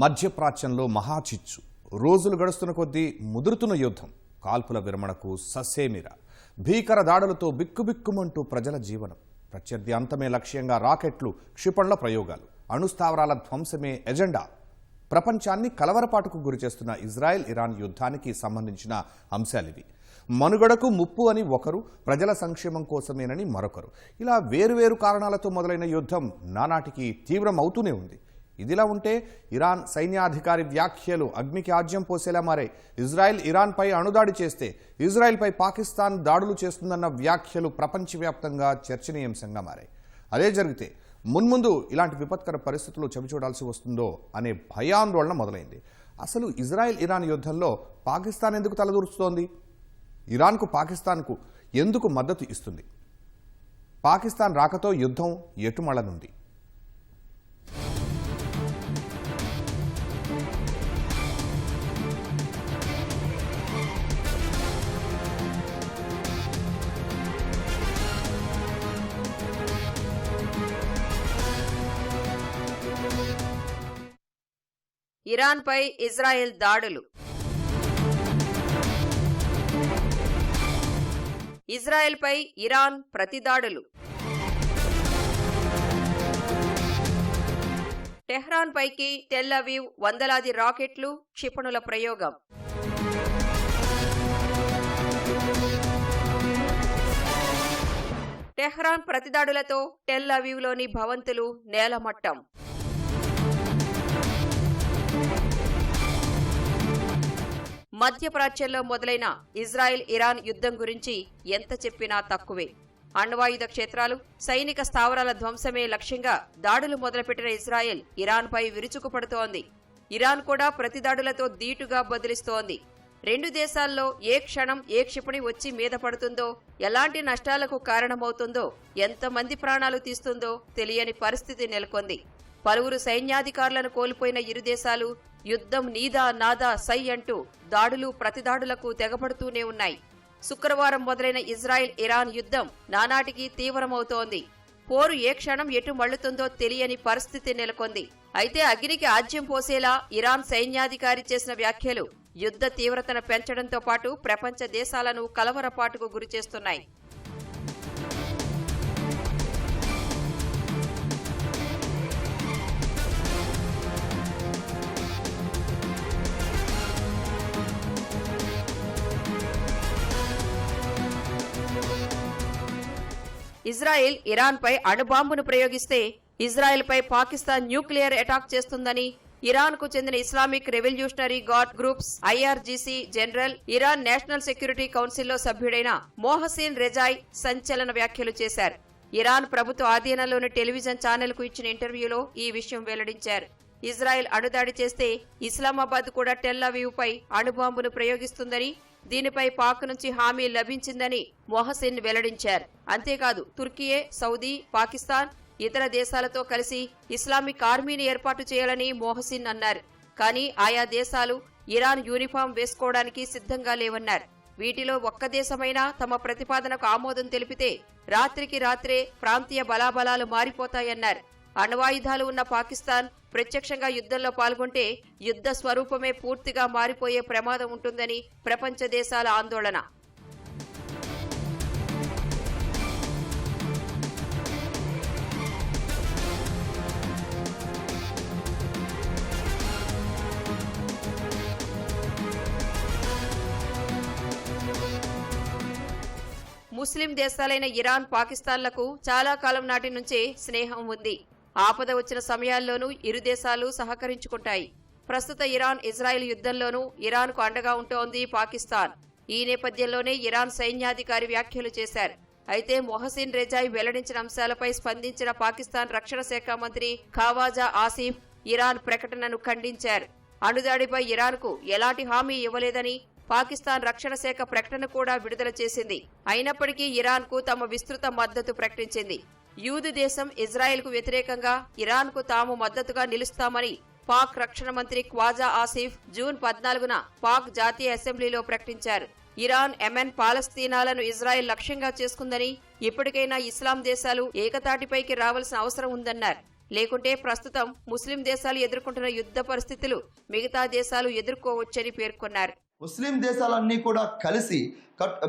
మధ్యప్రాచ్యంలో మహాచిచ్చు. రోజులు గడుస్తున్న కొద్దీ ముదురుతున్న యుద్ధం. కాల్పుల విరమణకు ససేమిర. భీకర దాడులతో బిక్కుబిక్కుమంటూ ప్రజల జీవనం. ప్రత్యర్థి అంతమే లక్ష్యంగా రాకెట్లు క్షిపణుల ప్రయోగాలు. అణుస్థావరాల ధ్వంసమే ఎజెండా. ప్రపంచాన్ని కలవరపాటుకు గురిచేస్తున్న ఇజ్రాయెల్ ఇరాన్ యుద్ధానికి సంబంధించిన అంశాలివి. మనుగడకు ముప్పు అని ఒకరు ప్రజల సంక్షేమం కోసమేనని మరొకరు. ఇలా వేరువేరు కారణాలతో మొదలైన యుద్ధం నానాటికి తీవ్రం అవుతూనే ఉంది. ఇదిలా ఉంటే ఇరాన్ సైన్యాధికారి వ్యాఖ్యలు అగ్నికి ఆజ్యం పోసేలా మారాయి. ఇజ్రాయెల్ ఇరాన్పై అణుదాడి చేస్తే ఇజ్రాయెల్పై పాకిస్తాన్ దాడులు చేస్తుందన్న వ్యాఖ్యలు ప్రపంచవ్యాప్తంగా చర్చనీయాంశంగా మారాయి. అదే జరిగితే మున్ముందు ఇలాంటి విపత్కర పరిస్థితులు చవిచూడాల్సి వస్తుందో అనే భయాందోళన మొదలైంది. అసలు ఇజ్రాయెల్ ఇరాన్ యుద్ధంలో పాకిస్తాన్ ఎందుకు తలదూరుస్తోంది? ఇరాన్కు పాకిస్తాన్కు ఎందుకు మద్దతు ఇస్తుంది? పాకిస్తాన్ రాకతో యుద్ధం ఎటుమళనుంది ఇరాన్పై ఇజ్రాయెల్ దాడులు. ఇజ్రాయెల్పై ఇరాన్ ప్రతిదాడులు టెహ్రాన్ పైకి టెల్లవీవ్ వందలాది రాకెట్లు క్షిపణుల ప్రయోగం. టెహ్రాన్ ప్రతిదాడులతో టెల్లవీవ్లోని భవంతులు నేలమట్టం. మధ్యప్రాచ్యంలో మొదలైన ఇజ్రాయెల్ ఇరాన్ యుద్ధం గురించి ఎంత చెప్పినా తక్కువే. అణ్వాయుధ క్షేత్రాలు సైనిక స్థావరాల ధ్వంసమే లక్ష్యంగా దాడులు మొదలుపెట్టిన ఇజ్రాయెల్ ఇరాన్పై విరుచుకుపడుతోంది. ఇరాన్ కూడా ప్రతిదాడులతో ధీటుగా బదిలిస్తోంది. రెండు దేశాల్లో ఏ క్షణం ఏ క్షిపణి వచ్చి మీద పడుతుందో ఎలాంటి నష్టాలకు కారణమవుతుందో ఎంతమంది ప్రాణాలు తీస్తుందో తెలియని పరిస్థితి నెలకొంది. పలువురు సైన్యాధికారులను కోల్పోయిన ఇరు దేశాలు యుద్ధం నీదా నాదా సై అంటూ దాడులు ప్రతిదాడులకు తెగపడుతూనే ఉన్నాయి. శుక్రవారం మొదలైన ఇజ్రాయెల్ ఇరాన్ యుద్ధం నానాటికి తీవ్రమవుతోంది. పోరు ఏ క్షణం ఎటు మళ్ళుతుందో తెలియని పరిస్థితి నెలకొంది. అయితే అగ్నికి ఆజ్యం పోసేలా ఇరాన్ సైన్యాధికారి చేసిన వ్యాఖ్యలు యుద్ధ తీవ్రతను పెంచడంతో పాటు ప్రపంచ దేశాలను కలవరపాటుకు గురిచేస్తున్నాయి. ఇజ్రాయెల్ ఇరాన్పై అణుబాంబును ప్రయోగిస్తే ఇజ్రాయెల్పై పాకిస్తాన్ న్యూక్లియర్ అటాక్ చేస్తుందని ఇరాన్కు చెందిన Islamic revolutionary guard groups IRGC general Iran national security కౌన్సిల్లో సభ్యుడైన మోహసీన్ రెజాయ్ సంచలన వ్యాఖ్యలు చేశారు. ఇరాన్ ప్రభుత్వ ఆధీనంలోని టెలివిజన్ ఛానల్కు ఇచ్చిన ఇంటర్వ్యూలో ఈ విషయం వెల్లడించారు. ఇజ్రాయెల్ అణుదాడి చేస్తే ఇస్లామాబాద్ కూడా టెల్లవీవ్పై అణుబాంబును ప్రయోగిస్తుందని దీనిపై పాక్ నుంచి హామీ లభించిందని మొహసిన్ వెల్లడించారు. అంతేకాదు తుర్కియే సౌదీ పాకిస్తాన్ ఇతర దేశాలతో కలిసి ఇస్లామిక్ ఆర్మీని ఏర్పాటు చేయాలని మొహసిన్ అన్నారు. కానీ ఆయా దేశాలు ఇరాన్ యూనిఫామ్ వేసుకోవడానికి సిద్ధంగా లేవన్నారు. వీటిలో ఒక్క దేశమైనా తమ ప్రతిపాదనకు ఆమోదం తెలిపితే రాత్రికి రాత్రే ప్రాంతీయ బలాబలాలు మారిపోతాయన్నారు. అణ్వాయుధాలు ఉన్న పాకిస్తాన్ ప్రత్యక్షంగా యుద్ధంలో పాల్గొంటే యుద్ధ స్వరూపమే పూర్తిగా మారిపోయే ప్రమాదం ఉంటుందని ప్రపంచ దేశాల ఆందోళన. ముస్లిం దేశాలైన ఇరాన్ పాకిస్తాన్లకు చాలా కాలం నాటి నుంచే స్నేహం ఉంది. ఆపద వచ్చిన సమయాల్లోనూ ఇరు దేశాలు సహకరించుకుంటాయి. ప్రస్తుత ఇరాన్ ఇజ్రాయెల్ యుద్ధంలోనూ ఇరాన్కు అండగా ఉంటోంది పాకిస్తాన్. ఈ నేపథ్యంలోనే ఇరాన్ సైన్యాధికారి వ్యాఖ్యలు చేశారు. అయితే మొహసిన్ రెజాయ్ వెల్లడించిన అంశాలపై స్పందించిన పాకిస్తాన్ రక్షణ శాఖ మంత్రి ఖావాజా ఆసిఫ్ ఇరాన్ ప్రకటనను ఖండించారు. అణుదాడిపై ఇరాన్కు ఎలాంటి హామీ ఇవ్వలేదని పాకిస్తాన్ రక్షణ శాఖ ప్రకటన కూడా విడుదల చేసింది. అయినప్పటికీ ఇరాన్కు తమ విస్తృత మద్దతు ప్రకటించింది. యూదు దేశం ఇజ్రాయెల్కు వ్యతిరేకంగా ఇరాన్కు తాము మద్దతుగా నిలుస్తామని పాక్ రక్షణ మంత్రి క్వాజా ఆసిఫ్ జూన్ పద్నాలుగున పాక్ జాతీయ అసెంబ్లీలో ప్రకటించారు. ఇరాన్ ఎమెన్ పాలస్తీనాలను ఇజ్రాయెల్ లక్ష్యంగా చేసుకుందని ఇప్పటికైనా ఇస్లాం దేశాలు ఏకతాటిపైకి రావాల్సిన అవసరం ఉందన్నారు. లేకుంటే ప్రస్తుతం ముస్లిం దేశాలు ఎదుర్కొంటున్న యుద్ధ పరిస్థితులు మిగతా దేశాలు ఎదుర్కోవచ్చని పేర్కొన్నారు. ముస్లిం దేశాలన్నీ కూడా కలిసి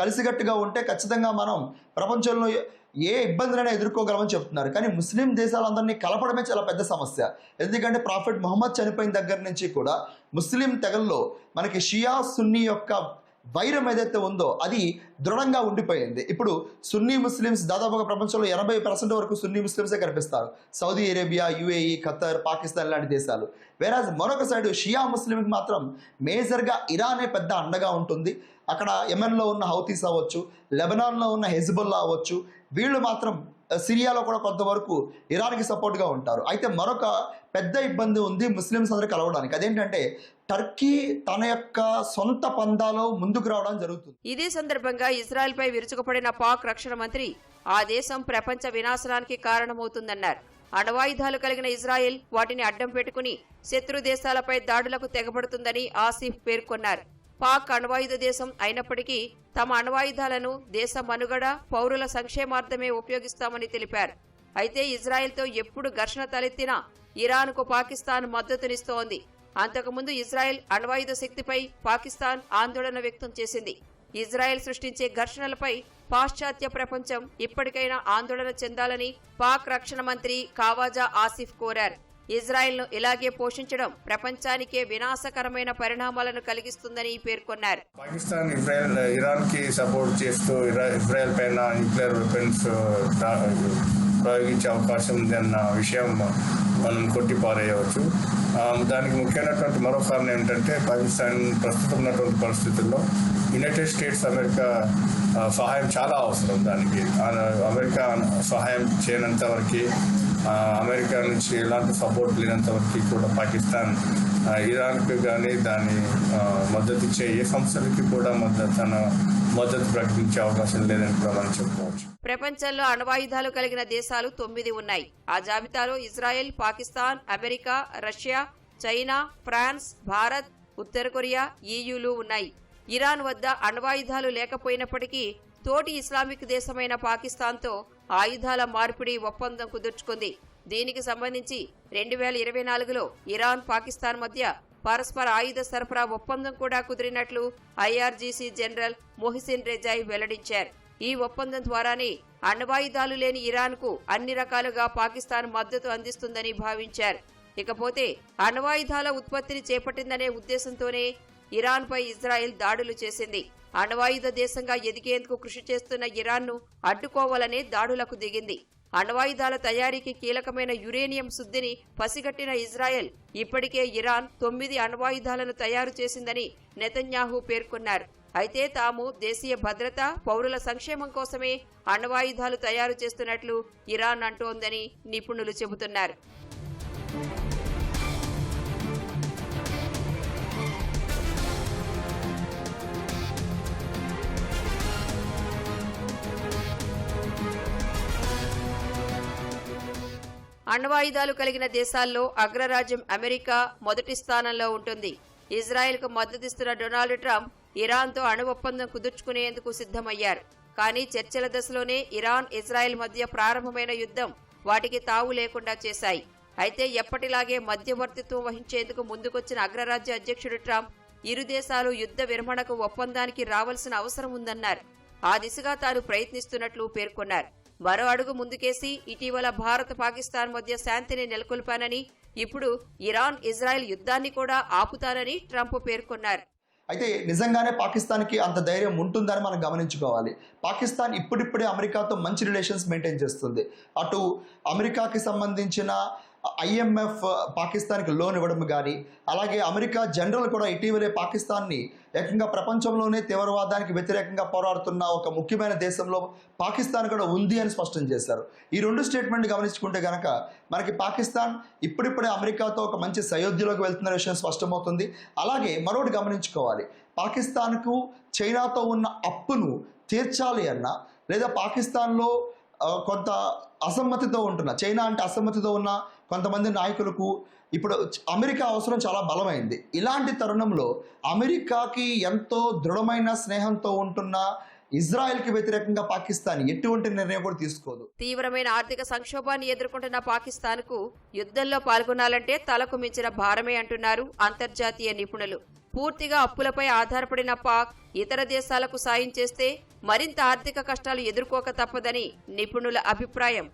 కలిసికట్టుగా ఉంటే ఖచ్చితంగా మనం ప్రపంచంలో ఏ ఇబ్బందులైనా ఎదుర్కోగలమని చెప్తున్నారు. కానీ ముస్లిం దేశాలందరినీ కలపడమే చాలా పెద్ద సమస్య. ఎందుకంటే ప్రాఫిట్ మొహమ్మద్ చనిపోయిన దగ్గర నుంచి కూడా ముస్లిం తెగల్లో మనకి షియా సున్నీ యొక్క వైరం ఏదైతే ఉందో అది దృఢంగా ఉండిపోయింది. ఇప్పుడు సున్నీ ముస్లిమ్స్ దాదాపుగా ప్రపంచంలో ఎనభై పర్సెంట్ వరకు సున్నీ ముస్లిమ్సే కనిపిస్తారు. Saudi Arabia UAE Qatar Pakistan లాంటి దేశాలు. వేరాజ్ మరొక సైడ్ షియా ముస్లింకి మాత్రం మేజర్గా ఇరానే పెద్ద అండగా ఉంటుంది. అక్కడ యమెన్లో ఉన్న హౌతీస్ అవ్వచ్చు లెబనాన్లో ఉన్న హెజ్బుల్లా అవ్వచ్చు వీళ్ళు మాత్రం సిరియాలో కూడా కొంతవరకు ఇరాన్కి సపోర్ట్గా ఉంటారు. అయితే మరొక పెద్ద ఇబ్బంది ఉంది ముస్లిమ్స్ అందరూ కలవడానికి అదేంటంటే టర్కీ తన యొక్క సొంత పందాలో ముందుకు రావడం జరుగుతుంది. ఇదే సందర్భంగా ఇజ్రాయెల్పై విరుచుకుపడిన పాక్ రక్షణ మంత్రి ఆ దేశం ప్రపంచ వినాశనానికి కారణమవుతుందన్నారు. అణవాయుధాలు కలిగిన ఇజ్రాయెల్ వాటిని అడ్డం పెట్టుకుని శత్రు దేశాలపై దాడులకు తెగబడుతుందని ఆసిఫ్ పేర్కొన్నారు. పాక్ అణ్వాయుధ దేశం అయినప్పటికీ తమ అణ్వాయుధాలను దేశ మనుగడ పౌరుల సంక్షేమార్థమే ఉపయోగిస్తామని తెలిపారు. అయితే ఇజ్రాయెల్తో ఎప్పుడు ఘర్షణ తలెత్తినా ఇరాన్కు పాకిస్తాన్ మద్దతునిస్తోంది. అంతకుముందు ఇజ్రాయెల్ అణ్వాయుధ శక్తిపై పాకిస్తాన్ ఆందోళన వ్యక్తం చేసింది. ఇజ్రాయెల్ సృష్టించే ఘర్షణలపై పాశ్చాత్య ప్రపంచం ఇప్పటికైనా ఆందోళన చెందాలని పాక్ రక్షణ మంత్రి కావాజా ఆసిఫ్ కోరారు. ఇజ్రాయెల్ను ఇలాగే పోషించడం ప్రపంచానికే వినాశకరమైన పరిణామాలను కలిగిస్తుందని పేర్కొన్నారు. పాకిస్తాన్ ఇజ్రాయెల్ ఇరాన్కి సపోర్ట్ చేస్తూ ఇరా- ఇజ్రాయెల్ పైన న్యూక్లియర్ వెపన్స్ ప్రయోగించే అవకాశం ఉంది అన్న విషయం మనం కొట్టి పారేయవచ్చు దానికి ముఖ్యమైనటువంటి మరో కారణం ఏంటంటే పాకిస్తాన్ ప్రస్తుతం ఉన్నటువంటి పరిస్థితుల్లో యునైటెడ్ స్టేట్స్ అమెరికా సహాయం చాలా అవసరం దానికి. అమెరికా సహాయం చేయనంత వరకు అమెరికా నుంచి ఎలాంటి సపోర్ట్ లేనంత వరకు కూడా పాకిస్తాన్ ఇరాన్కి కానీ దాని మద్దతు ఇచ్చే ఏ సంస్థలకి కూడా మద్దతు తన మద్దతు ప్రకటించే అవకాశం లేదని కూడా మనం చెప్పుకోవచ్చు. ప్రపంచంలో అణ్వాయుధాలు కలిగిన దేశాలు తొమ్మిది ఉన్నాయి. ఆ జాబితాలో Israel Pakistan America Russia China France Bharat ఉత్తర కొరియా ఈయులు ఉన్నాయి. ఇరాన్ వద్ద అణ్వాయుధాలు లేకపోయినప్పటికీ తోటి ఇస్లామిక్ దేశమైన పాకిస్తాన్తో ఆయుధాల మార్పిడి ఒప్పందం కుదుర్చుకుంది. దీనికి సంబంధించి రెండు వేల ఇరవై నాలుగులో ఇరాన్ పాకిస్తాన్ మధ్య పరస్పర ఆయుధ సరఫరా ఒప్పందం కూడా కుదిరినట్లు ఐఆర్జీసీ జనరల్ మొహిసిన్ రెజాయ్ వెల్లడించారు. ఈ ఒప్పందం ద్వారానే అణ్వాయుధాలు లేని ఇరాన్కు అన్ని రకాలుగా పాకిస్తాన్ మద్దతు అందిస్తుందని భావించారు. ఇకపోతే అణ్వాయుధాల ఉత్పత్తిని చేపట్టిందనే ఉద్దేశంతోనే ఇరాన్పై ఇజ్రాయెల్ దాడులు చేసింది. అణ్వాయుధ దేశంగా ఎదిగేందుకు కృషి చేస్తున్న ఇరాన్ను అడ్డుకోవాలనే దాడులకు దిగింది. అణ్వాయుధాల తయారీకి కీలకమైన యురేనియం శుద్ధిని పసిగట్టిన ఇజ్రాయెల్ ఇప్పటికే ఇరాన్ తొమ్మిది అణ్వాయుధాలను తయారు చేసిందని నెతన్యాహు పేర్కొన్నారు. అయితే తాము దేశీయ భద్రత పౌరుల సంక్షేమం కోసమే అణ్వాయుధాలు తయారు చేస్తున్నట్లు ఇరాన్ అంటోందని నిపుణులు చెబుతున్నారు. అణ్వాయుధాలు కలిగిన దేశాల్లో అగ్రరాజ్యం అమెరికా మొదటి స్థానంలో ఉంటుంది. ఇజ్రాయెల్కు మద్దతిస్తున్న డొనాల్డ్ ట్రంప్ ఇరాన్తో అణు ఒప్పందం కుదుర్చుకునేందుకు సిద్ధమయ్యారు. కానీ చర్చల దశలోనే ఇరాన్ ఇజ్రాయెల్ మధ్య ప్రారంభమైన యుద్ధం వాటికి తావు లేకుండా చేశాయి. అయితే ఎప్పటిలాగే మధ్యవర్తిత్వం వహించేందుకు ముందుకొచ్చిన అగ్రరాజ్య అధ్యక్షుడు ట్రంప్ ఇరు దేశాలు యుద్ధ విరమణకు ఒప్పందానికి రావాల్సిన అవసరం ఉందన్నారు. ఆ దిశగా తాను ప్రయత్నిస్తున్నట్లు పేర్కొన్నారు. మరో అడుగు ముందుకేసి ఇటీవల భారత్ పాకిస్తాన్ మధ్య శాంతిని నెలకొల్పానని ఇప్పుడు ఇరాన్ ఇజ్రాయెల్ యుద్ధాన్ని కూడా ఆపుతానని ట్రంప్ పేర్కొన్నారు. అయితే నిజంగానే పాకిస్తాన్కి అంత ధైర్యం ఉంటుందని మనం గమనించుకోవాలి. పాకిస్తాన్ ఇప్పుడిప్పుడే అమెరికాతో మంచి రిలేషన్స్ మెయింటైన్ చేస్తుంది. అటు అమెరికాకి సంబంధించిన ఐఎంఎఫ్ పాకిస్తాన్కి లోన్ ఇవ్వడం కానీ అలాగే అమెరికా జనరల్ కూడా ఇటీవలే పాకిస్తాన్ని ఏకంగా ప్రపంచంలోనే తీవ్రవాదానికి వ్యతిరేకంగా పోరాడుతున్న ఒక ముఖ్యమైన దేశంలో పాకిస్తాన్ కూడా ఉంది అని స్పష్టం చేశారు. ఈ రెండు స్టేట్మెంట్ గమనించుకుంటే కనుక మనకి పాకిస్తాన్ ఇప్పుడిప్పుడే అమెరికాతో ఒక మంచి సయోధ్యలోకి వెళ్తున్న విషయం స్పష్టమవుతుంది. అలాగే మరొకటి గమనించుకోవాలి. పాకిస్తాన్కు చైనాతో ఉన్న అప్పును తీర్చాలి అన్న లేదా పాకిస్తాన్లో కొంత అసమ్మతితో ఉంటున్న చైనా అంటే అసమ్మతితో ఉన్న కొంతమంది నాయకులకు ఇప్పుడు అమెరికా అవసరం చాలా బలమైంది. ఇలాంటి తరుణంలో అమెరికాకి ఎంతో దృఢమైన స్నేహంతో ఉంటున్న ఇజ్రాయెల్కి వ్యతిరేకంగా పాకిస్తాన్ ఎటువంటి నిర్ణయం కూడా తీసుకోదు. తీవ్రమైన ఆర్థిక సంక్షోభాన్ని ఎదుర్కొంటున్న పాకిస్తాన్కు యుద్ధంలో పాల్గొనాలంటే తలకు మించిన భారమే అంటున్నారు అంతర్జాతీయ నిపుణులు. పూర్తిగా అప్పులపై ఆధారపడిన పాక్ ఇతర దేశాలకు సాయం చేస్తే మరింత ఆర్థిక కష్టాలు ఎదుర్కోక తప్పదని నిపుణుల అభిప్రాయం.